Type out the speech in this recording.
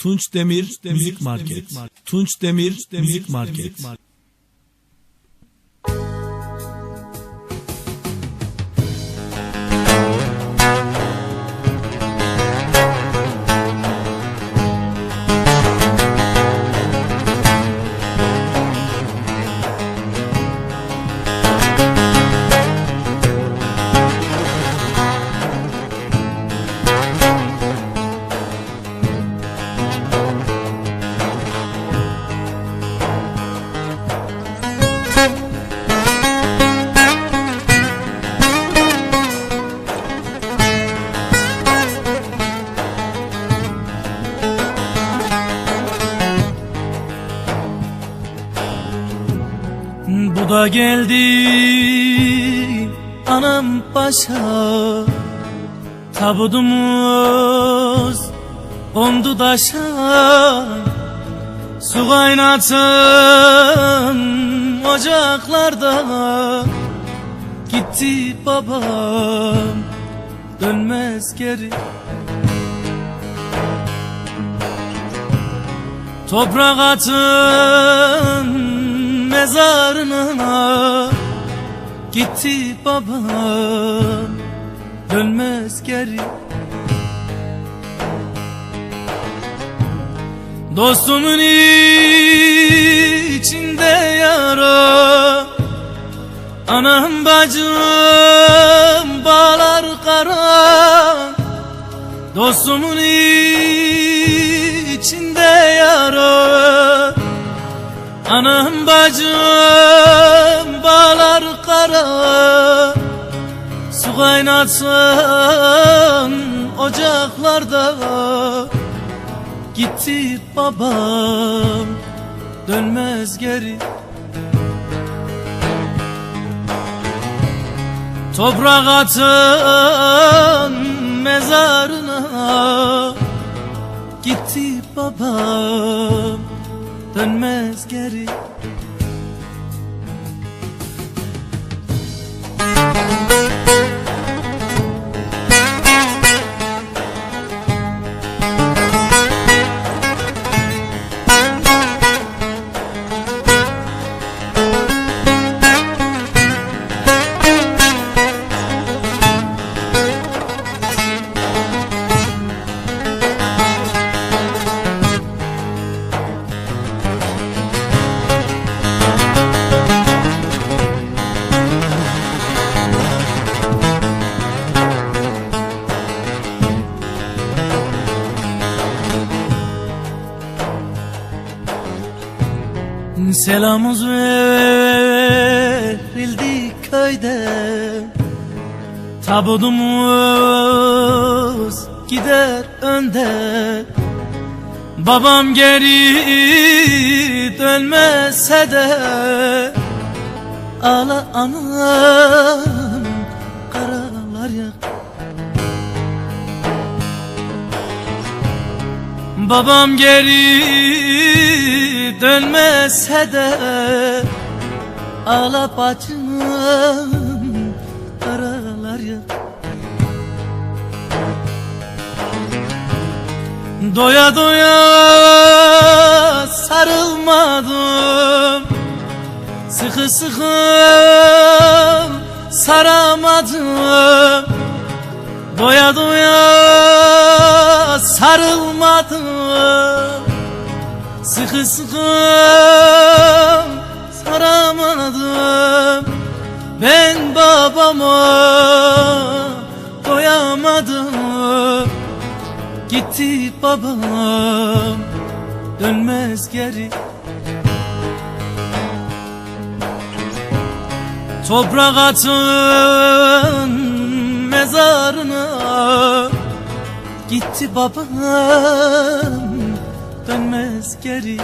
Tunç Demir, Müzik Market. Tunç Demir, Müzik Market. Bu da geldi anam paşa. Tabudumuz kondu daşa. Su kaynatın ocaklarda. Gitti babam dönmez geri. Toprak atın Gitti babam dönmez geri. Dostumun içinde yara Anam bacım bağlar kara. Dostumun içinde yara Anam bacım kara Su kaynatsın ocaklarda. Gitti babam dönmez geri. Toprak atın mezarına. Gitti babam dönmez geri Selamımız verildi köyde. Tabudumuz gider önde. Babam geri dönmese de Ağla anam karalar yak Babam geri dönmese de Ağla bacım karalar ya. Doya doya sarılmadım Sıkı sıkı saramadım. Doya doya sarılmadım. Sıkı sıkı saramadım. Ben babama doyamadım. Gitti babam dönmez geri. Toprak atın mezarına Gitti babam dönmez geri